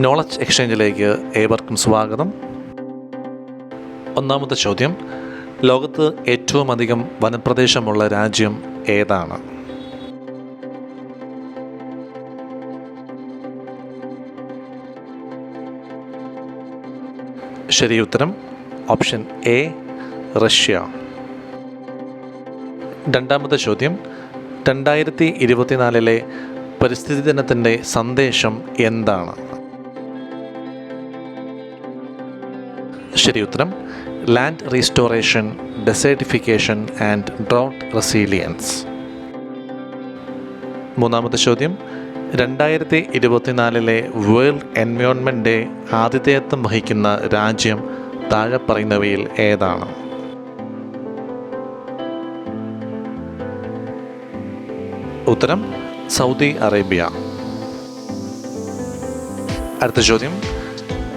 Knowledge എക്സ്ചേഞ്ചിലേക്ക് ഏവർക്കും സ്വാഗതം. ഒന്നാമത്തെ ചോദ്യം ലോകത്ത് ഏറ്റവും അധികം വനപ്രദേശമുള്ള രാജ്യം ഏതാണ്? ശരി ഉത്തരം ഓപ്ഷൻ എ റഷ്യ. രണ്ടാമത്തെ ചോദ്യം രണ്ടായിരത്തി ഇരുപത്തിനാലിലെ പരിസ്ഥിതി ദിനത്തിന്റെ സന്ദേശം എന്താണ്? ശരി ഉത്തരം. Land restoration desertification and drought resilience മൂന്നാമത്തെ ചോദ്യം. രണ്ടായിരത്തി ഇരുപത്തിനാലിലെ വേൾഡ് എൻവയോൺമെന്റ് ഡേ ആതിഥേയത്വം വഹിക്കുന്ന രാജ്യം താഴെ പറയുന്നവയിൽ ഏതാണ്? ഉത്തരം സൗദി അറേബ്യ. അടുത്ത ചോദ്യം.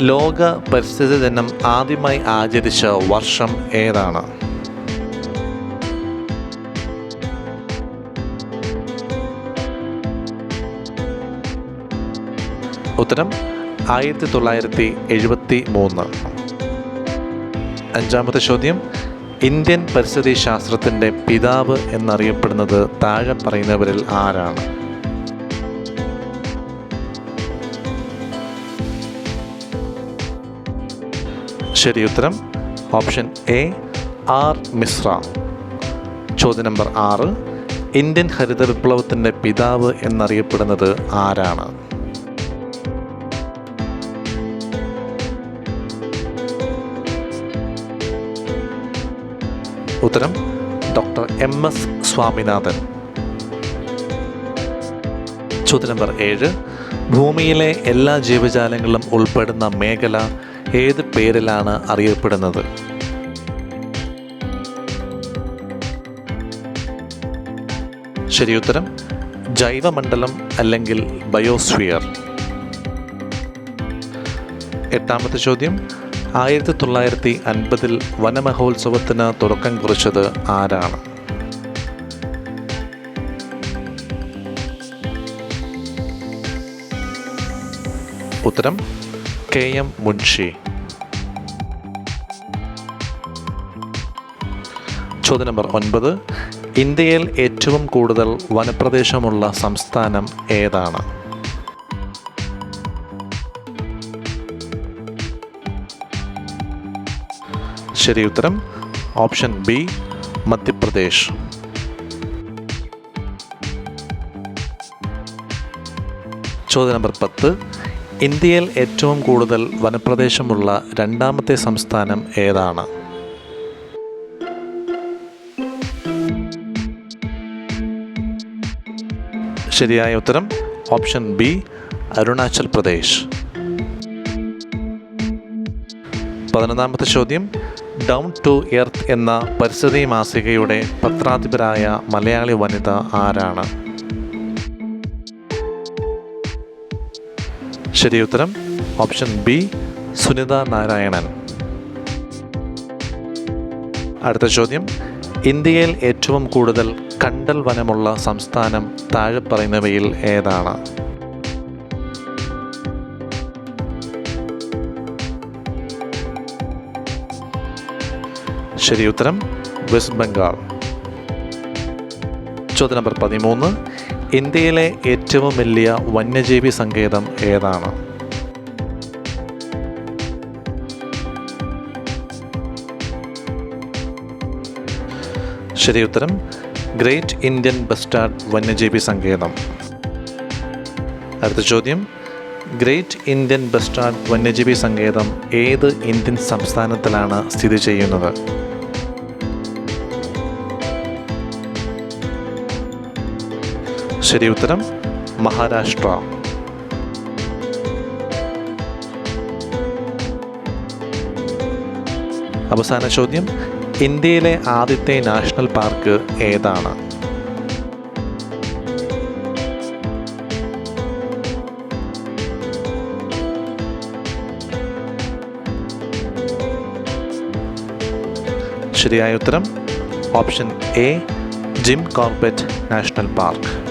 ലോക പരിസ്ഥിതി ദിനം ആദ്യമായി ആചരിച്ച വർഷം ഏതാണ്? ഉത്തരം ആയിരത്തി തൊള്ളായിരത്തി എഴുപത്തി മൂന്ന് അഞ്ചാമത്തെ ചോദ്യം ഇന്ത്യൻ പരിസ്ഥിതി ശാസ്ത്രത്തിന്റെ പിതാവ് എന്നറിയപ്പെടുന്നത് താഴെ പറയുന്നവരിൽ ആരാണ്? ശരി ഉത്തരം. Option A R Mishra. ചോദ്യ നമ്പർ ആറ്. ഇന്ത്യൻ ഹരിത വിപ്ലവത്തിന്റെ പിതാവ് എന്നറിയപ്പെടുന്നത് ആരാണ്? ഉത്തരം ഡോക്ടർ എം എസ് സ്വാമിനാഥൻ. ചോദ്യ നമ്പർ ഏഴ്. ഭൂമിയിലെ എല്ലാ ജീവജാലങ്ങളും ഉൾപ്പെടുന്ന മേഖല ഏത് പേരിലാണ് അറിയപ്പെടുന്നത്? ശരിയുത്തരം ജൈവമണ്ഡലം അല്ലെങ്കിൽ ബയോസ്ഫിയർ. എട്ടാമത്തെ ചോദ്യം ആയിരത്തി തൊള്ളായിരത്തി അൻപതിൽ വനമഹോത്സവത്തിന് തുടക്കം കുറിച്ചത് ആരാണ്? ഉത്തരം കെ എം മുൻഷി. ചോദ്യം നമ്പർ ഒൻപത്. ഇന്ത്യയിൽ ഏറ്റവും കൂടുതൽ വനപ്രദേശമുള്ള സംസ്ഥാനം ഏതാണ്? ശരി ഉത്തരം ഓപ്ഷൻ ബി മധ്യപ്രദേശ്. ചോദ്യ നമ്പർ പത്ത്. ഇന്ത്യയിൽ ഏറ്റവും കൂടുതൽ വനപ്രദേശമുള്ള രണ്ടാമത്തെ സംസ്ഥാനം ഏതാണ്? ശരിയായ ഉത്തരം ഓപ്ഷൻ ബി അരുണാചൽ പ്രദേശ്. പതിനൊന്നാമത്തെ ചോദ്യം ഡൗൺ ടു എർത്ത് എന്ന പരിസ്ഥിതി മാസികയുടെ പത്രാധിപരായ മലയാളി വനിത ആരാണ്? ശരി ഉത്തരം. Option B Sunita Narayanan. അടുത്ത ചോദ്യം. ഇന്ത്യയിൽ ഏറ്റവും കൂടുതൽ കണ്ടൽ വനമുള്ള സംസ്ഥാനം താഴെ പറയുന്നവയിൽ ഏതാണ്? ശരി ഉത്തരം വെസ്റ്റ് ബംഗാൾ. ചോദ്യ നമ്പർ പതിമൂന്ന്. ഇന്ത്യയിലെ ഏറ്റവും വലിയ വന്യജീവി സങ്കേതം ഏതാണ്? ശരി ഉത്തരം. ഗ്രേറ്റ് ഇന്ത്യൻ ബസ്റ്റാർഡ് വന്യജീവി സങ്കേതം. അടുത്ത ചോദ്യം. ഗ്രേറ്റ് ഇന്ത്യൻ ബസ്റ്റാർഡ് വന്യജീവി സങ്കേതം ഏത് ഇന്ത്യൻ സംസ്ഥാനത്തിലാണ് സ്ഥിതി ചെയ്യുന്നത്? ശരി ഉത്തരം മഹാരാഷ്ട്ര. അവസാന ചോദ്യം ഇന്ത്യയിലെ ആദ്യത്തെ നാഷണൽ പാർക്ക് ഏതാണ്? ശരിയായ ഉത്തരം option A Jim Corbett national park.